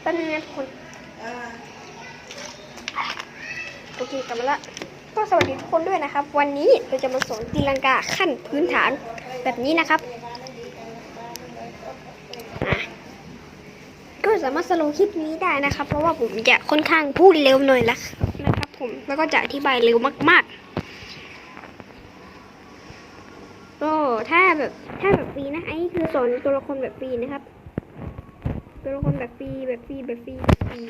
แป๊บนึงนะทุกคนโอเคกลับมาละก็สวัสดีทุกคนด้วยนะครับ วันนี้เราจะมาสอนตีลังกาขั้นพื้นฐานแบบนี้นะครับอะก็สามารถสโลว์คลิปนี้ได้นะครับ เพราะว่าผมจะค่อนข้างพูดเร็วหน่อยละนะครับ ผมแล้วก็จะอธิบายเร็วมากๆก็ถ้าแบบถ้าแบบฟรีนะไอ้นี่คือสอนตัวละครแบบฟรีนะครับ ตัวละครแบบฟรีแบบฟรีแบบฟรีแบบฟรี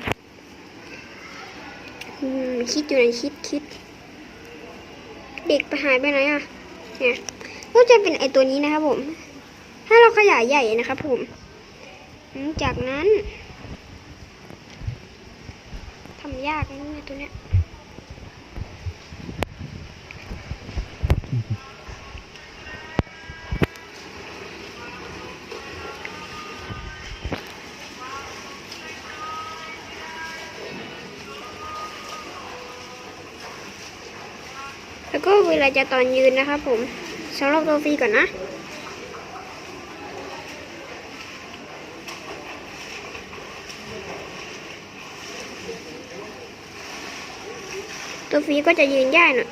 อืมคิดอยู่ไหนคิดคิด เด็กไปหายไปไหนอะเนี่ยก็จะเป็นไอตัวนี้นะครับผม ถ้าเราขยายใหญ่นะครับผม จากนั้นทำยากนะเนี่ยตัวเนี้ย แล้วก็เวลาจะตอนยืนนะครับผมสำหรับตัวฟรีก่อนนะตัวฟรีก็จะยืนง่ายหน่อย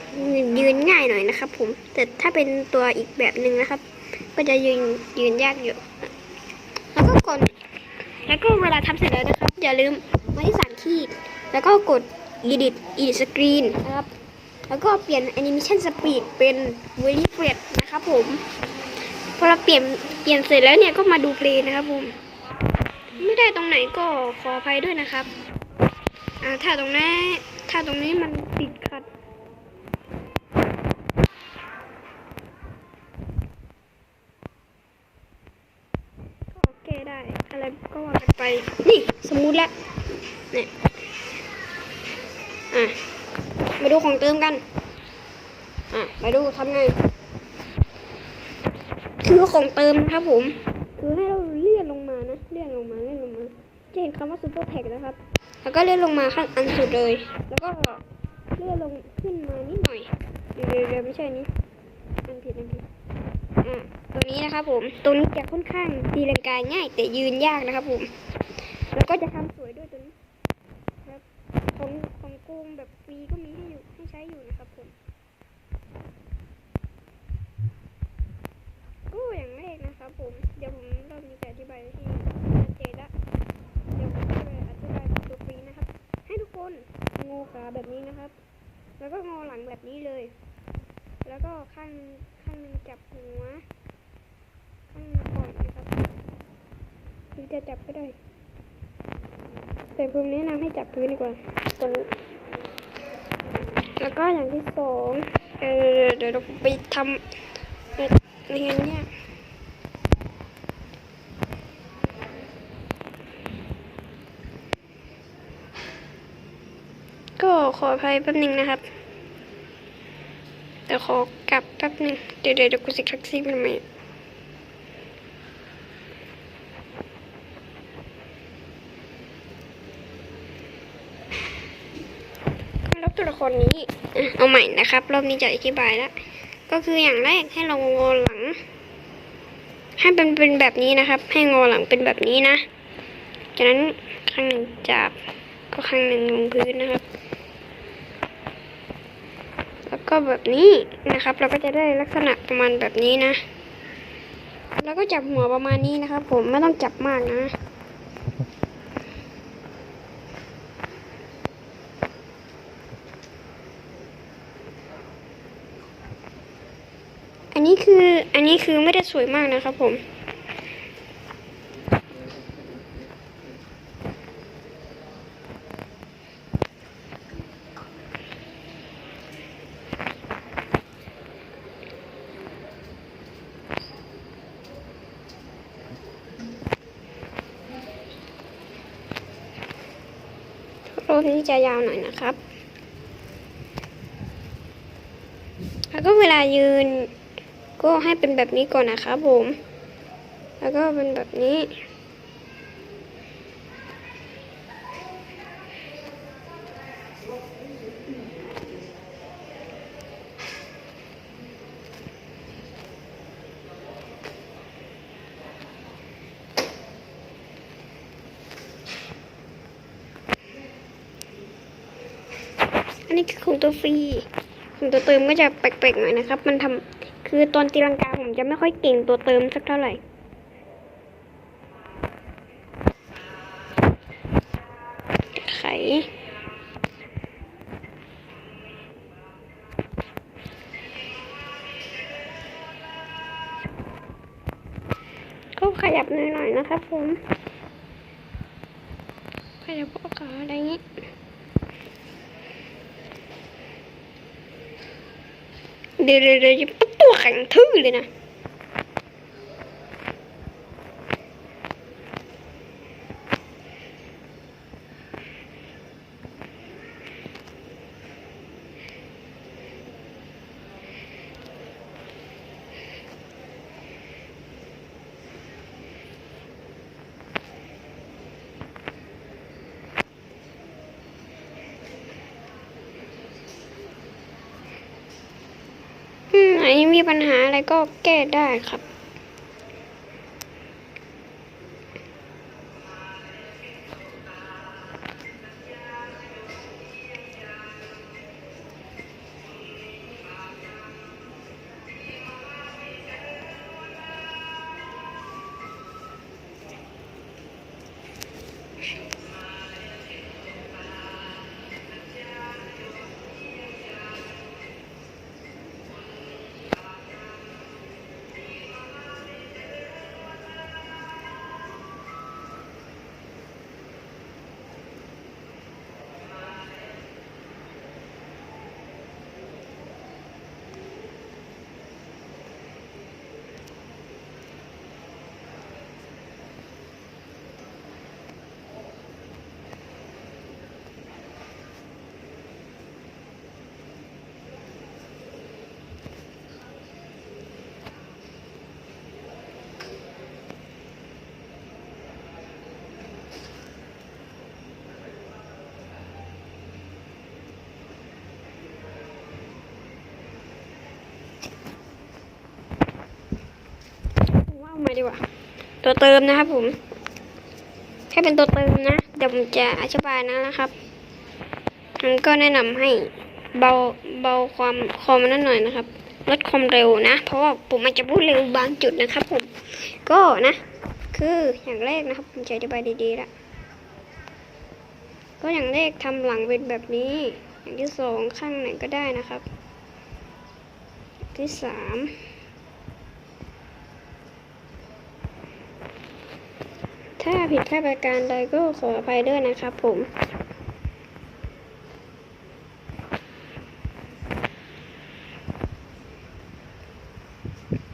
ยืนง่ายหน่อยนะครับผมแต่ถ้าเป็นตัวอีกแบบหนึ่งนะครับ ก็จะยืนยืนยากอยู่ แล้วก็กด แล้วก็เวลาทำเสร็จแล้วนะครับ อย่าลืมมาที่สามขีดแล้วก็กด edit edit screen นะครับ แล้วก็เปลี่ยน animation speed เป็น very fast นะครับผม พอเราเปลี่ยนเปลี่ยนเสร็จแล้วเนี่ยก็มาดูเพลงนะครับผม ไม่ได้ตรงไหนก็ขออภัยด้วยนะครับ อ่าถ้าตรงนี้ถ้าตรงนี้มันติดขัดก็โอเคได้อะไรก็ว่ากันไป นี่สมมุติแล้วเนี่ยอะ มาดูของเติมกัน อะไปดูทำไง คือของเติมนะครับผม คือให้เราเลื่อนลงมานะ เลื่อนลงมา เลื่อนลงมา จะเห็นคำว่า super tag นะครับ แล้วก็เลื่อนลงมาข้างอันสุดเลย แล้วก็เลื่อนลงขึ้นมานิดหน่อย เดี๋ยวเดี๋ยวไม่ใช่นี้ อันผิดอันผิดอะตัวนี้นะครับผม ตัวนี้จะค่อนข้างตีลังกายง่าย แต่ยืนยากนะครับผม แล้วก็จะทำสวยด้วยตัวนี้ครับของของโกงแบบฟรีก็มีให้ ให้ใช้อยู่นะครับผมก็อย่างแรกนะครับผม เดี๋ยวผมเรอบนี้จะอธิบายที่ชัดเจนละเดี๋ยวผมจะไปอธิบายตัวฟรีนะครับ ให้ทุกคนงอขาแบบนี้นะครับ แล้วก็งอหลังแบบนี้เลย แล้วก็ข้างข้างหนึงจับหัว ข้างหนึงปล่อยนะครับหรือจะจับก็ได้ แต่ผมแนะนำให้จับพื้นดีกว่าตัวนี้ แล้วก็อย่างที่สองเออเดี๋ยวเราไปทำในในงานเนี่ยก็ขออภัยแป๊บนึงนะครับแต่ขอกลับแป๊บนึงเดี๋ยวเดี๋ยวกูสิแท็กซี่ไปทำไม แล้ว ตัวละครนี้เอาใหม่นะครับ รอบนี้จะอธิบายแล้ว ก็คืออย่างแรกให้เรางอหลัง ให้เป็นเป็นแบบนี้นะครับ ให้งอหลังเป็นแบบนี้นะ จากนั้นข้างหนึ่งจับก็ข้างหนึ่งลงพื้นนะครับ แล้วก็แบบนี้นะครับ เราก็จะได้ลักษณะประมาณแบบนี้นะ แล้วก็จับหัวประมาณนี้นะครับ ผมไม่ต้องจับมากนะ อันนี้คืออันนี้คือไม่ได้สวยมากนะครับผม รูปนี้จะยาวหน่อยนะครับ แล้วก็เวลายืน ก็ให้เป็นแบบนี้ก่อนนะครับผม แล้วก็เป็นแบบนี้ อันนี้คือของตัวฟรีของตัวเติมก็จะแปลกๆหน่อยนะครับ มันทำ คือตอนตีลังกาผมจะไม่ค่อยเก่งตัวเติมสักเท่าไหร่ ไข ก็ขยับหน่อยๆนะครับผม ขยับพวกขาอะไรอย่างนี้เดี๋ยวเดี๋ ยวเดี๋ ไหนมีปัญหาอะไรก็แก้ได้ครับ มาดีกว่า ตัวเติมนะครับผมแค่เป็นตัวเติมนะเดี๋ยวผมจะอธิบายนะครับมันก็แนะนำให้เบาเบาความคอมนั่นหน่อยนะครับลดความเร็วนะ เพราะว่าผมอาจจะพูดเร็วบางจุดนะครับผมก็นะ คืออย่างแรกนะครับผมจะอธิบายดีๆละก็อย่างแรกทำหลังเป็นแบบนี้ อย่างที่สองข้างไหนก็ได้นะครับ ที่สาม ถ้าผิดพลาดประการใดก็ขออภัยด้วยนะครับผม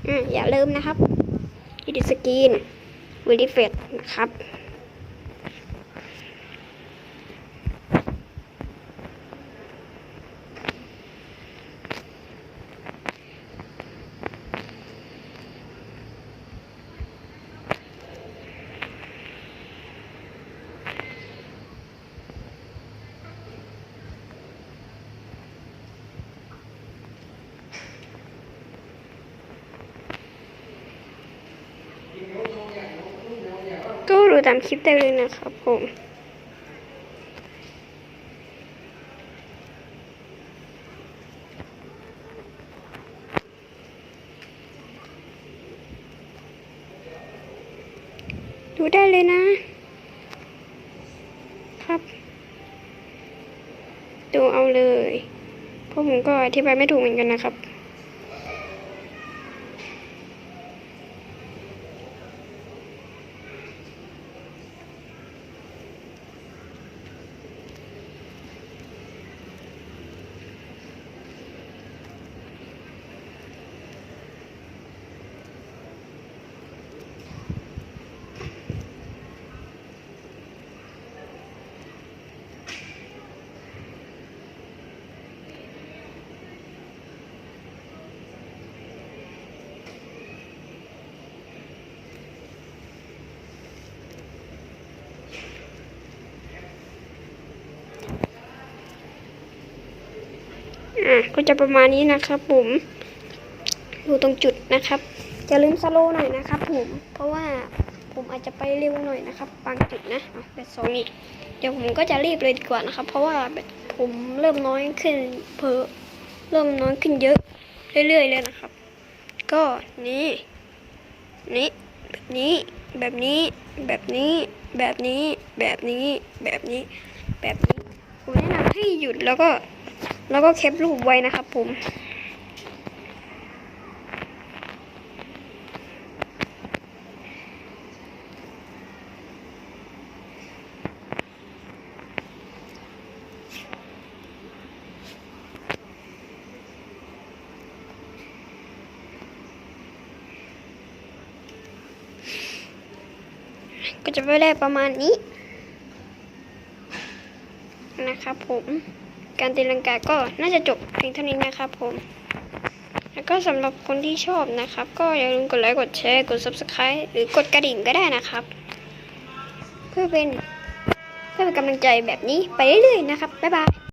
อะอย่าลืมนะครับอิดิสกรีนวิดีเฟตนะครับ ก็ดูตามคลิปได้เลยนะครับผมดูได้เลยนะ ครับ ดูเอาเลยเพราะผมก็อธิบายไม่ถูกเหมือนกันนะครับ อะก็จะประมาณนี้นะครับผมดูตรงจุดนะครับอย่าลืมสโลว์หน่อยนะครับผมเพราะว่าผมอาจจะไปเร็วหน่อยนะครับบางจุดนะเอาแบตสองอีกเดี๋ยวผมก็จะรีบเลยดีกว่านะครับ เพราะว่าแบตผมเริ่มน้อยขึ้นเพอเริ่มน้อยขึ้นเยอะ เรื่อยๆเลยนะครับ ก็นี่นี่แบบนี้ แบบนี้ แบบนี้ แบบนี้ แบบนี้ แบบนี้ แบบนี้ ผมแนะนำให้หยุดแล้วก็ แล้วก็แคปรูปไว้นะครับผม ก็จะไปได้ประมาณนี้ นะครับผม การตีลังกาก็น่าจะจบเพียงเท่านี้นะครับผม แล้วก็สำหรับคนที่ชอบนะครับ ก็อย่าลืมกดไลค์กดแชร์กด subscribe หรือกดกระดิ่งก็ได้นะครับ เพื่อเป็นเพื่อเป็นกำลังใจแบบนี้ไปเรื่อยๆนะครับบ๊ายบาย